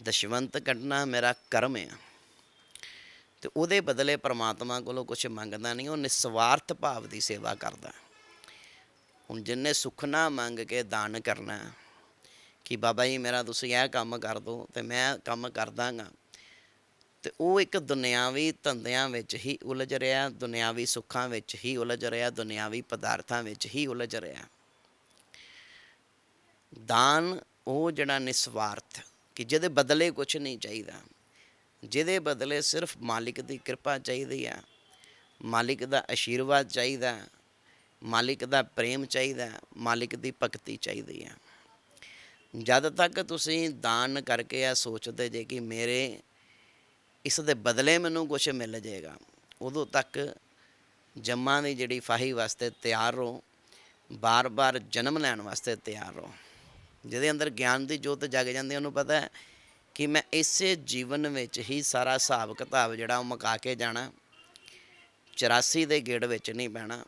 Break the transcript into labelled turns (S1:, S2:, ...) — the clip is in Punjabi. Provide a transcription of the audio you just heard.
S1: ਦਸ਼ਵੰਤ ਕੱਢਣਾ ਮੇਰਾ ਕਰਮ ਹੈ ਤੇ ਉਹਦੇ ਬਦਲੇ ਪ੍ਰਮਾਤਮਾ ਕੋਲੋਂ ਕੁਝ ਮੰਗਦਾ ਨਹੀਂ, ਉਹ ਨਿਸਵਾਰਥ ਭਾਵ ਦੀ ਸੇਵਾ ਕਰਦਾ। ਹੁਣ ਜਿੰਨੇ ਸੁੱਖ ਨਾ ਮੰਗ ਕੇ ਦਾਨ ਕਰਨਾ, ਕਿ ਬਾਬਾ ਜੀ ਮੇਰਾ ਤੁਸੀਂ ਇਹ ਕੰਮ ਕਰ ਦਿਓ ਤੇ ਮੈਂ ਕੰਮ ਕਰ ਦਾਂਗਾ ਤੇ ਉਹ ਇੱਕ ਦੁਨਿਆਵੀ ਧੰਦਿਆਂ ਵਿੱਚ ਹੀ ਉਲਝ ਰਿਹਾ, ਦੁਨਿਆਵੀ ਸੁੱਖਾਂ ਵਿੱਚ ਹੀ ਉਲਝ ਰਿਹਾ, ਦੁਨਿਆਵੀ ਪਦਾਰਥਾਂ ਵਿੱਚ ਹੀ ਉਲਝ ਰਿਹਾ। ਦਾਨ ਉਹ ਜਿਹੜਾ ਨਿਸਵਾਰਥ ਕਿ ਜਿਹਦੇ ਬਦਲੇ ਕੁਝ ਨਹੀਂ ਚਾਹੀਦਾ। ਜਿਹਦੇ ਬਦਲੇ ਸਿਰਫ ਮਾਲਿਕ ਦੀ ਕਿਰਪਾ ਚਾਹੀਦੀ ਆ। ਮਾਲਿਕ ਦਾ ਆਸ਼ੀਰਵਾਦ ਚਾਹੀਦਾ। ਮਾਲਿਕ ਦਾ ਪ੍ਰੇਮ ਚਾਹੀਦਾ। ਮਾਲਿਕ ਦੀ ਭਗਤੀ ਚਾਹੀਦੀ ਆ। ਜਦ ਤੱਕ ਤੁਸੀਂ ਦਾਨ ਕਰਕੇ ਆ ਸੋਚਦੇ ਜੇ ਕਿ ਮੇਰੇ ਇਸ ਦੇ ਬਦਲੇ ਮੈਨੂੰ ਕੁਝ ਮਿਲ ਜਾਏਗਾ ਉਦੋਂ ਤੱਕ ਜੰਮਾਂ ਦੀ ਜਿਹੜੀ ਫਾਹੀ ਵਾਸਤੇ ਤਿਆਰ ਰਹੋ। ਬਾਰ-ਬਾਰ ਜਨਮ ਲੈਣ ਵਾਸਤੇ ਤਿਆਰ ਰਹੋ। ਜਿਹਦੇ ਅੰਦਰ ਗਿਆਨ ਦੀ ਜੋਤ ਜਗ ਜਾਂਦੀ ਉਹਨੂੰ ਪਤਾ ਹੈ ਕਿ ਮੈਂ ਇਸੇ ਜੀਵਨ ਵਿੱਚ ਹੀ ਸਾਰਾ ਹਿਸਾਬ ਕਿਤਾਬ ਜਿਹੜਾ ਉਹ ਮੁਕਾ ਕੇ ਜਾਣਾ 84 ਦੇ ਗੇੜ ਵਿੱਚ ਨਹੀਂ ਪੈਣਾ